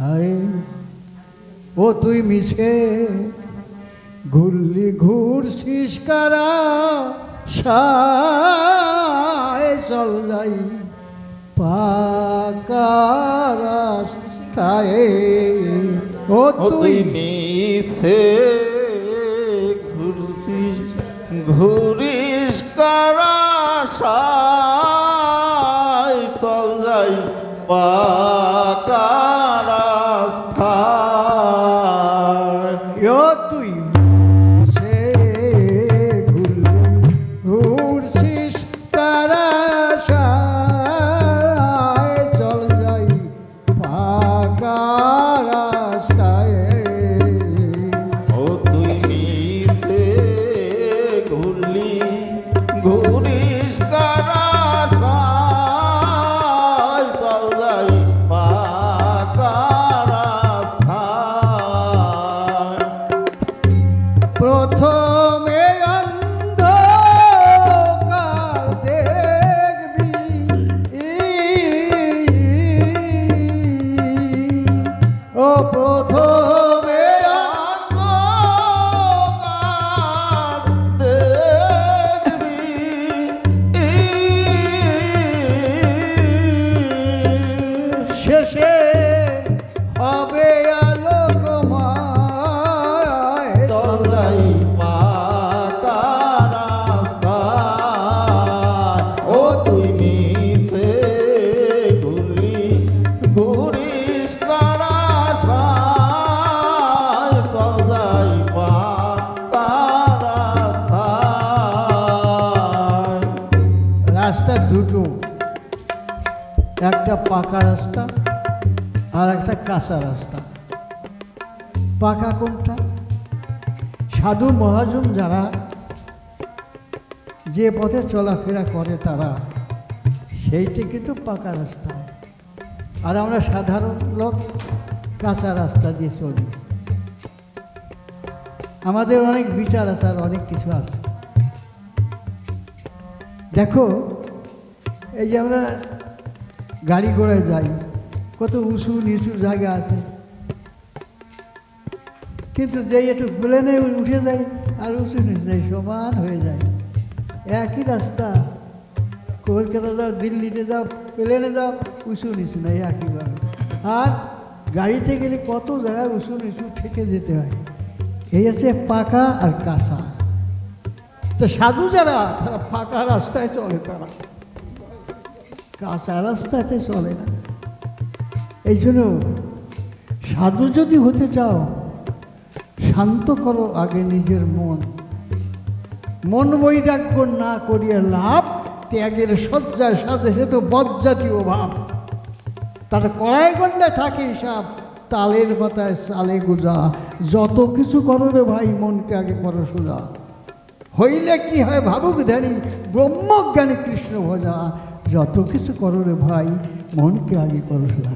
হায় ও তুই মিছে ঘুরলি ঘুরছিস কারা সায় চল যাই পাকারাস্তায় ও ও তুই মিছে ঘুরছিস ঘুরিস কারাশায় চল যাই পাকা শেষে হবে আলোকময়। চলাই দুটো একটা পাকা রাস্তা আর একটা কাঁচা রাস্তা। পাকা কোনটা? সাধু মহাজন যারা যে পথে চলাফেরা করে তারা, সেইটি কিন্তু পাকা রাস্তা। আর আমরা সাধারণ লোক, কাঁচা রাস্তা দিয়ে চলি। আমাদের অনেক বিচার আছে আর অনেক কিছু আছে। দেখো, এই যে আমরা গাড়ি ঘোড়ায় যাই কত উঁচু নিচু জায়গা আছে। কিন্তু যেই একটু প্লেনে উঠে যায়, আর উঁচু নিচু যায় সমান হয়ে যায়। একই রাস্তা। কলকাতা যাও, দিল্লিতে যাও, প্লেনে যাও, উঁচু নিচু নাই একইভাবে। আর গাড়িতে গেলে কত জায়গায় উঁচু নিচু থেকে যেতে হয়। এই আছে পাকা আর কাঁচা। তো সাধু যারা, তারা ফাঁকা রাস্তায় চলে, তারা। কাঁচা রাস্তাতে চলে না। এই জন্য সাধু যদি হতে চাও, শান্ত করো আগে নিজের মন। মন বৈরাগ্য না করিয়া লাভ, ত্যাগের শয্যায় সাথে সে তো বজ্জাতীয় ভাব। তার কড়াই গন্ডায় থাকে হিসাব, তালের কথায় চালে গুজা। যত কিছু করো রে ভাই, মনকে আগে করো সোজা। হইলে কি হয় ভাবুক ধ্যানী, ব্রহ্মজ্ঞানী কৃষ্ণ ভজা। যত কিছু করো রে ভাই, মনকে আগে করো সোজা।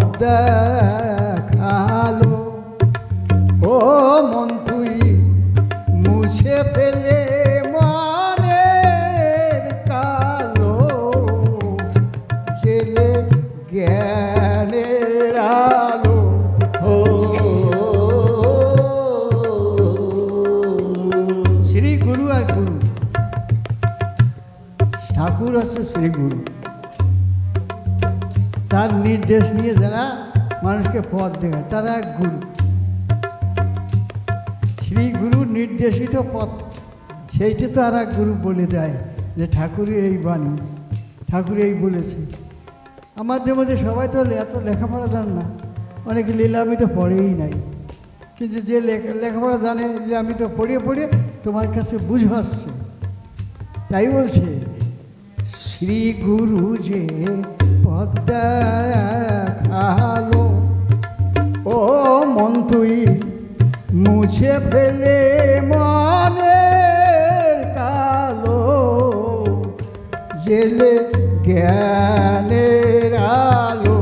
পদ দেখাল। ও মন, তুই মুছে ফেলে মনের কালো জেলে জ্ঞানের আলো। শ্রী গুরু আর গুরু। ঠাকুর হচ্ছে শ্রী গুরু। নির্দেশ নিয়ে যারা মানুষকে পথ দেখায়, তারা এক গুরু। শ্রী গুরু নির্দেশিত পথ, সেইটা তো আর এক গুরু বলে দেয় যে ঠাকুরের এই বাণী ঠাকুর এই বলেছে। আমাদের মধ্যে সবাই তো এত লেখাপড়া জান না, অনেকে লীলামি তো পড়েই নাই। কিন্তু যে লেখা- লেখাপড়া জানে আমি তো পড়িয়ে পড়িয়ে তোমার কাছে বুঝাচ্ছে তাই বলছে, শ্রী গুরু যে পদ্মালো ও মন তুই মুছে ফেলে মনে কালো। জেলে জ্ঞানের আলো।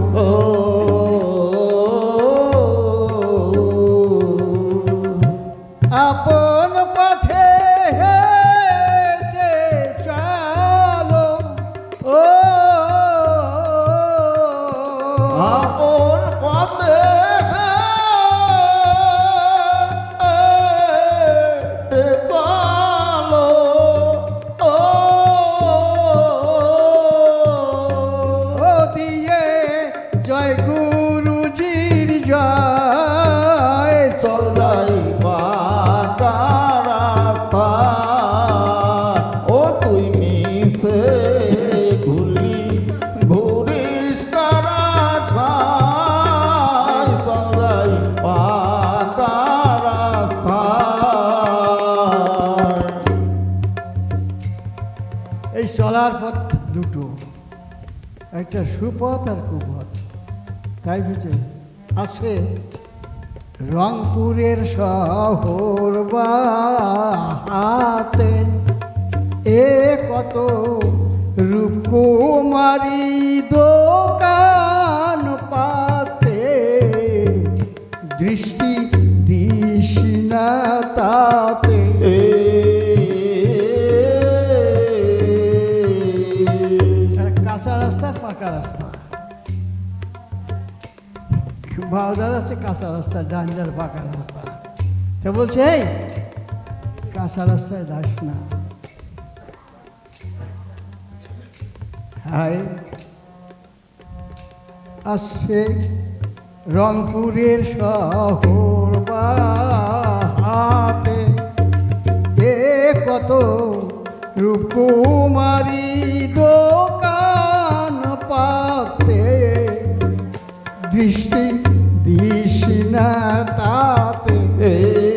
একটা সুপথ আর কুপথ। তাই বুঝে আছে রংপুরের শহর হাতে এ কত রূপকুমারী দোকান পাতে। দৃষ্টি দিস না তাতে পাকা রাস্তা বাউদার আছে কাঁচা রাস্তা, ডাঞ্জার পাকা রাস্তা। সে বলছে, এই, কাঁচা রাস্তায় যাস না। হাই। আসছে রংপুরের শহর হাতে এ কত রূপকুমারী দোকান দৃষ্টি দিস না তাতে।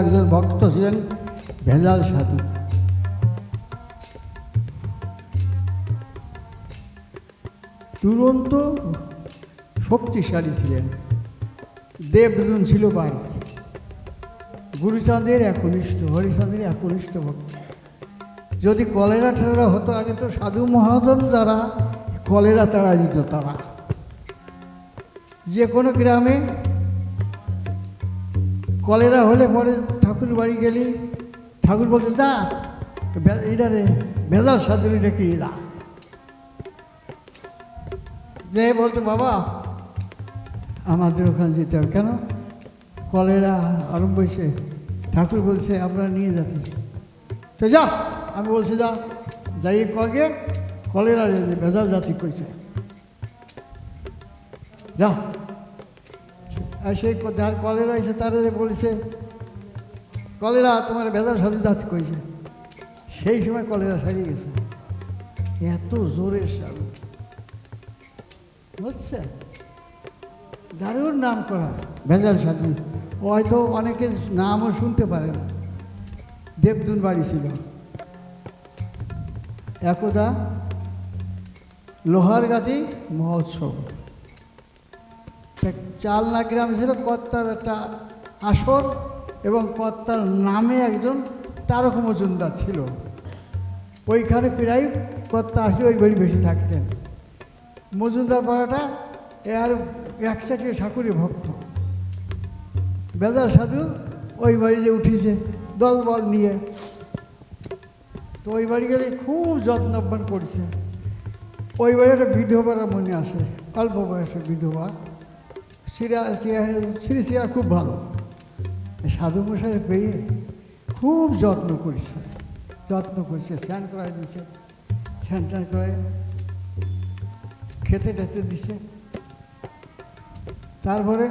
একজন ভক্ত ছিলেন ভেজাল সাধু। দুরন্ত শক্তিশালী ছিলেন। দেবদূন ছিল বাড়ি। গুরুচাঁদের একনিষ্ঠ, হরিচাঁদের একনিষ্ঠ ভক্ত। যদি কলেরা ঠেরা হতো, আগে তো সাধু মহাজন যারা কলেরা তাড়া দিত তারা। যে কোনো গ্রামে কলেরা হলে পরে ঠাকুর বাড়ি গেলি, ঠাকুর বলতে যা এটা রে ভেজাল সাধুরি ডেকে যা। যে বলতো বাবা, আমাদের ওখানে যেতে হবে। কেন? কলেরা আরম্ভ হয়েছে। ঠাকুর বলছে আপনারা নিয়ে যাতে তো যা। আমি বলছি, যা। যাই কগে, কলেরা ভেজাল জাতি কইছে। যা। সেই যার কলেরা এসে তারা যে বলেছে, কলেরা, তোমার ভেজাল সাথে জাতি কইছে। সেই সময় কলেরা সারিয়ে গেছে। এত জোরের সাধু বুঝছে? দারুণ নাম করা ভেজাল সাধু। হয়তো অনেকের নামও শুনতে পারেন। দেবদুন বাড়ি ছিল। একদা লোহার গাতি মহোৎসব। চালনা গ্রামে ছিল কর্তার একটা আসর এবং কর্তার নামে একজন তারক মজুমদার ছিল। ওইখানে প্রায় কর্তা আসলে ওই বাড়ি বেশি থাকতেন। মজুমদার পাড়াটা এ আর একসাথে ঠাকুরের ভক্ত। বেজার সাধু ওই বাড়িতে উঠিছে দল বল নিয়ে। তো ওই বাড়ি গেলে খুব যত্নবান করছে। ওই বাড়ি একটা বিধবার মনে আসে অল্প বয়সে বিধবা। সিরা সিরা খুব ভালো। সাধু মশাই পেয়ে খুব যত্ন করছে যত্ন করছে, স্নান করাই দিছে স্নান টান করে খেতে টেতে দিছে তারপরে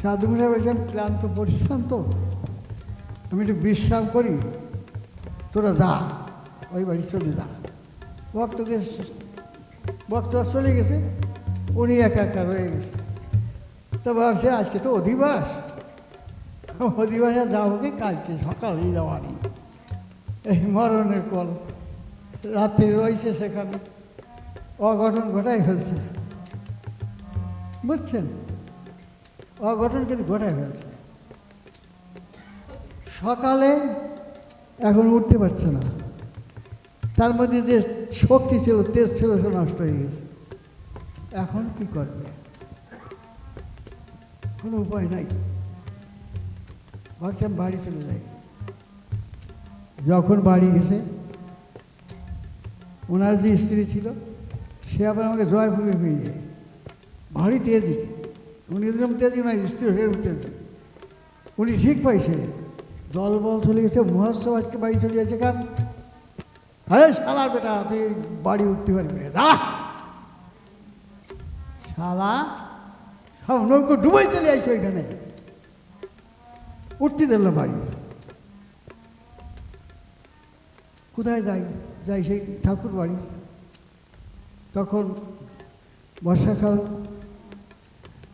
সাধু মশাই বলছেন, ক্লান্ত পরিশ্রান্ত, আমি একটু বিশ্রাম করি, তোরা যা, ওই বাড়ি চলে যা। ভক্তকে ভক্ত চলে গেছে। উনি একা একা রয়ে গেছে। তো ভাবছে, আজকে তো অধিবাস। অধিবাসে যাব কি কালকে, সকালেই যাওয়ানি এই মরণের কল। রাত্রি রয়েছে সেখানে। অঘটন ঘটাই ফেলছে। বুঝছেন? অঘটন কিন্তু ঘটাই ফেলছে। সকালে এখন উঠতে পারছে না। তার মধ্যে যে শক্তি ছিল, তেজ ছিল, সে নষ্ট হয়ে গেছে। এখন কি করবে? কোনো উপায় নাই। ভাবছিলাম বাড়ি চলে যাই যখন বাড়ি গেছে, ওনার যে স্ত্রী ছিল, সে আবার আমাকে জয়পুরে পেয়ে যায়। ভারী তেজি। উনি যেরকম তেজি না স্ত্রী সেরকম তেজি। উনি ঠিক পাইছে। দল বল চলে গেছে, মহোৎসব আজকে বাড়ি চলে গেছে কারণ হ্যাঁ শালার বেটা, তুই বাড়ি উঠতে পারবি যা। শালা। সব নৌকো ডুবাই চলে আইছো এখানে। উঠতে দিল বাড়ি। কোথায় যাই? যাই সেই ঠাকুর বাড়ি। তখন বর্ষাকাল,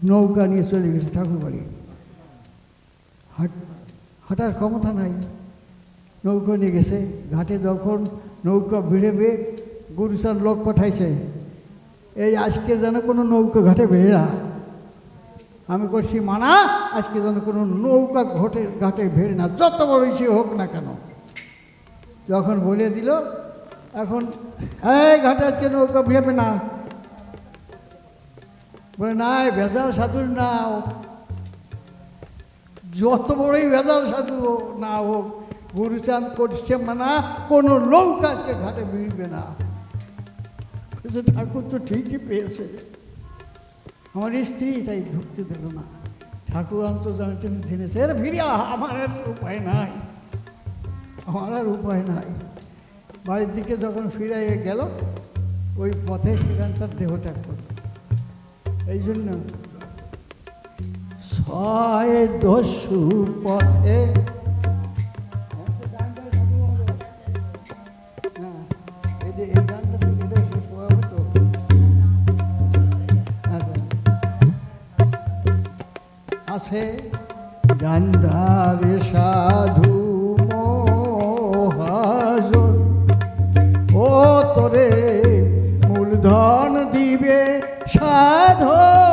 নৌকা নিয়ে চলে গেছে ঠাকুর বাড়ি। হাট, হাঁটার ক্ষমতা নাই। নৌকা নিয়ে গেছে। ঘাটে যখন নৌকা ভিড়েবে গুরুসার লোক পাঠাইছে। এই আজকে যেন কোনো নৌকা ঘাটে না আমি করছি মানা, আজকে যেন কোনো নৌকা ঘটে, ঘাটে ভেড়ে না। যত বড় সে হোক না কেন? যখন বলে দিল, এখন, এই ঘাটে আজকে নৌকা ভেবে না। বলে নাই ভেজাল সাধুর নাও যত বড়ই ভেজাল সাধু হোক না হোক, গুরুচাঁদ করছে মানা, কোনো নৌকা আজকে ঘাটে ভিড়বে না। বলছে, ঠাকুর তো ঠিকই পেয়েছে। আমার স্ত্রী তাই ঢুকতে দিল না। ঠাকুর আন্তর্জাতিক জেনেছে এর ভিড়ে আমার আর উপায় নাই। আমার আর উপায় নাই। বাড়ির দিকে যখন ফিরে গেল ওই পথে সেখান তার দেহত্যাগ করল। এই জন্য ছয় দস্যু পথে আছে। গান্ধারে সাধু ও তোরে মূলধন দিবে সাধন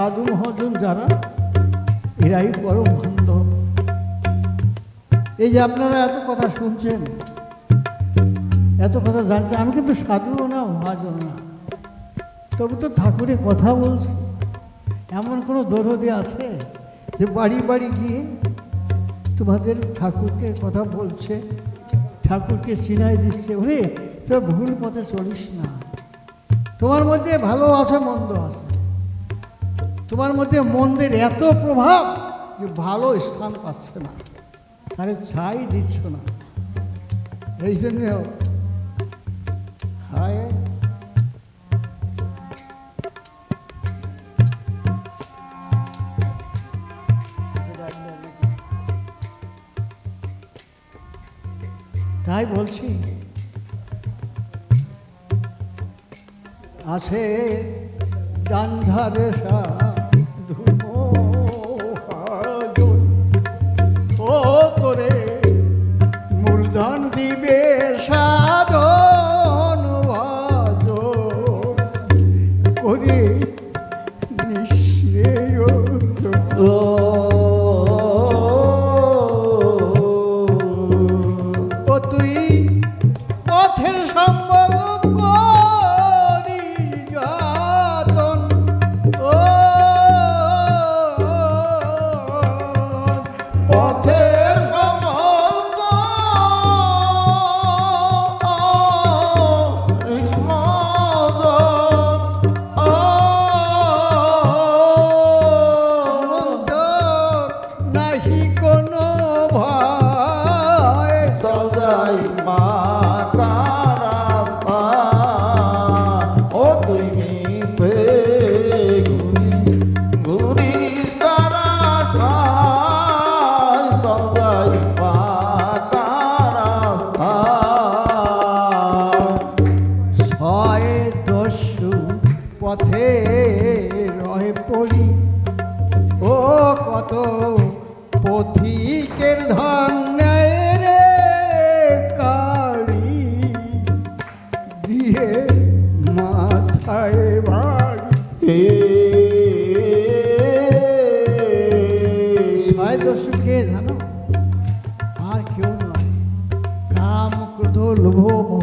সাধু মহাজন যারা, এরাই পরম বান্ধব এই যে আপনারা এত কথা শুনছেন, এত কথা জানছেন, আমি কিন্তু সাধুও না, মহাজন না। তবু তো ঠাকুরের কথা বলছি। এমন কোনো দরদে আছে যে বাড়ি বাড়ি গিয়ে তোমাদের ঠাকুরকে কথা বলছে, ঠাকুরকে চিনাই দিচ্ছে, ওরে, তোরা ভুল পথে চলিস না। তোমার মধ্যে ভালো আছে, মন্দ আছে। তোমার মধ্যে মন্দের এত প্রভাব যে ভালো স্থান পাচ্ছে না। তারে ছাই দিচ্ছ না। এই জন্য তাই বলছি, আছে গান্ধারে ও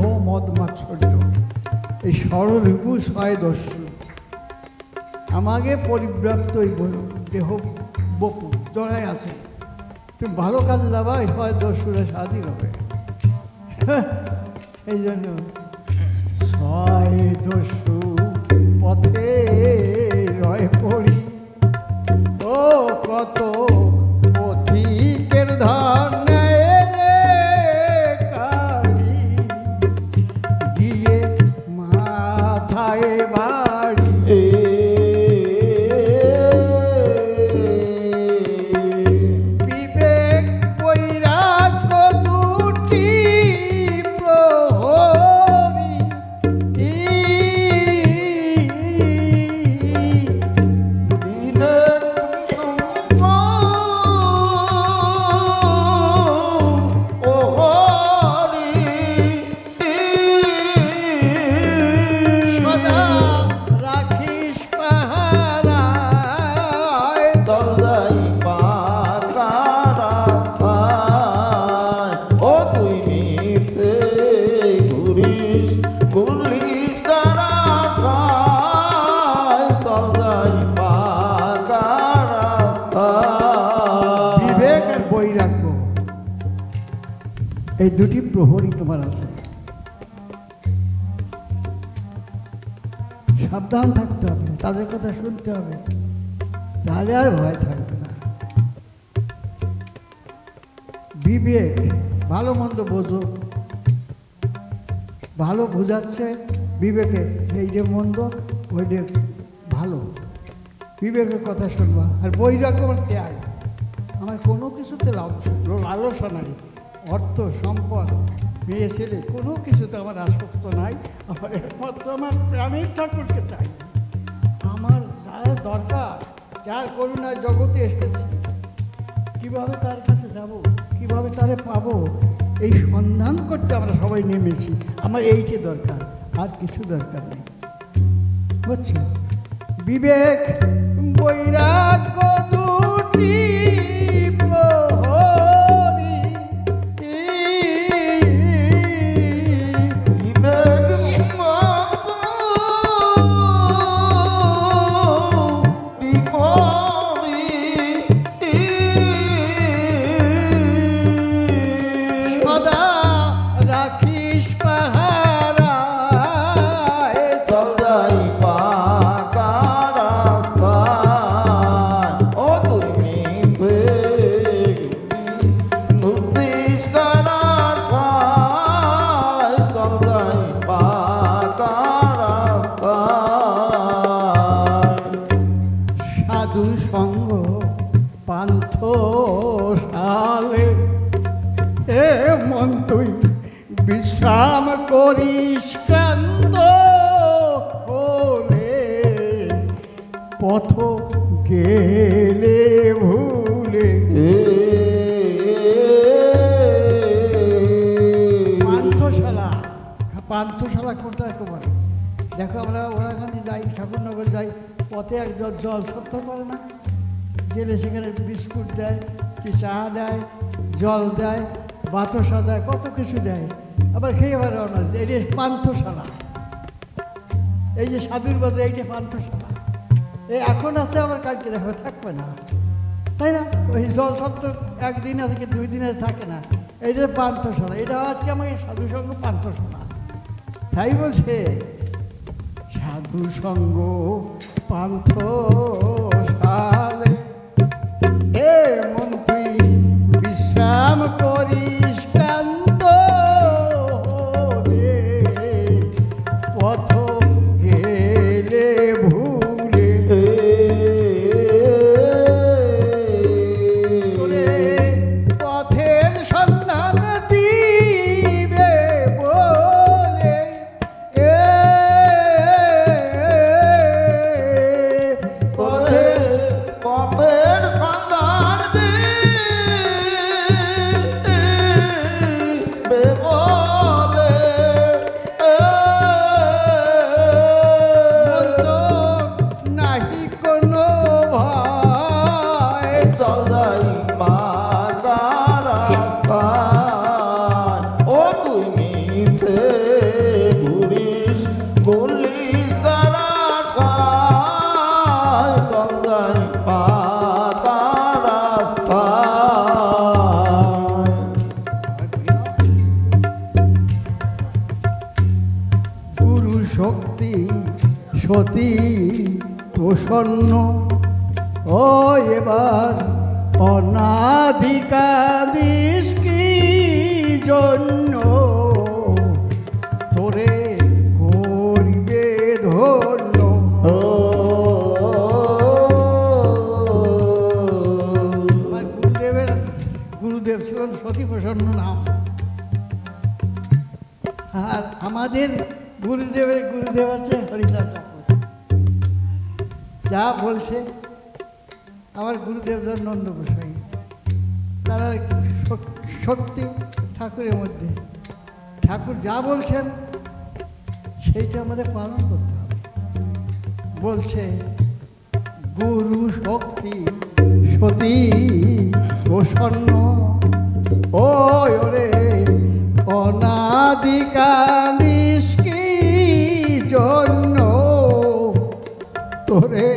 মোহ মদ মাৎসর্য এই ষড়রিপু ছয় দস্যু। আমাকে পরিব্রাপ্ত এই দেহ বপু জড়াই আছে। তুমি ভালো কাজে যাবা এই ছয় দস্যুরা স্বাধীন হবে এই জন্য ছয় দস্যু পথে রয় পড়ি। ও কত পথিকের ধন এই দুটি প্রহরী তোমার আছে। সাবধান থাকতে হবে, তাদের কথা শুনতে হবে। তাহলে আর ভয় থাকবে না। বিবেক, ভালো মন্দ বোঝো। ভালো বোঝাচ্ছে বিবেকে এই যে মন্দ, ওই যে ভালো। বিবেকের কথা শুনবা। আর বৈরাগ্য আমার ত্যাগ আমার কোনো কিছুতে লাভ লালসা নাই। অর্থ সম্পদ, মেয়ে, ছেলে, কোনো কিছুতে আমার আসক্ত নাই। আমার একমাত্র, আমার প্রাণের ঠাকুরকে চাই। আমার যার দরকার, যার করুণায় জগতে এসেছি, কীভাবে তার কাছে যাব, কীভাবে তারে পাবো, এই সন্ধান করতে আমরা সবাই নেমেছি। আমার এইটি দরকার, আর কিছু দরকার নেই। বুঝছ? বিবেক, বৈরাগ্য দুটি করিস ক্লান্ত হলে পথ গেলে ভুলে পান্থশালা পান্থশালা কোনটা তোমার? দেখো আমরা ওরাখানে যাই, ঠাকুরনগর যাই, পথে এক জল সত্য করে না। গেলে সেখানে বিস্কুট দেয় কি চা দেয়, জল দেয়, বাতসা দেয়, কত কিছু দেয়। আবার খেয়ে আবার রওনা দিচ্ছে। যে পান্থশালা। এই যে সাধুর বাজে এই যে পান্থশালা। এই এখন আছে, আবার কালকে দেখো, থাকবে না। তাই না? ওই জল সত্য একদিন আছে কি দুই দিন থাকে না। এটা পান্থশালা, এটা আজকে আমাকে সাধু সঙ্গ পান্থশালা। তাই বলছে, সাধু সঙ্গ পান্থ সালে এ মন তুই বিশ্রাম করিস প্রসন্ন। ও এবার অনাধিকাদিস কি জন্য? তোরে করিবে ধন্য। গুরুদেবের গুরুদেব ছিলেন সতী প্রসন্ন নাম। আর আমাদের গুরুদেবের গুরুদেব আছে হরিচাঁদ। যা বলছে, আমার গুরুদেব যার নন্দ গোসাই তারা শক্তি ঠাকুরের মধ্যে। ঠাকুর যা বলছেন, সেইটা আমাদের পালন করতে হবে। বলছে, গুরু শক্তি সতী প্রসন্ন ও ওরে অনাদিকালিস কি জন্য তোরে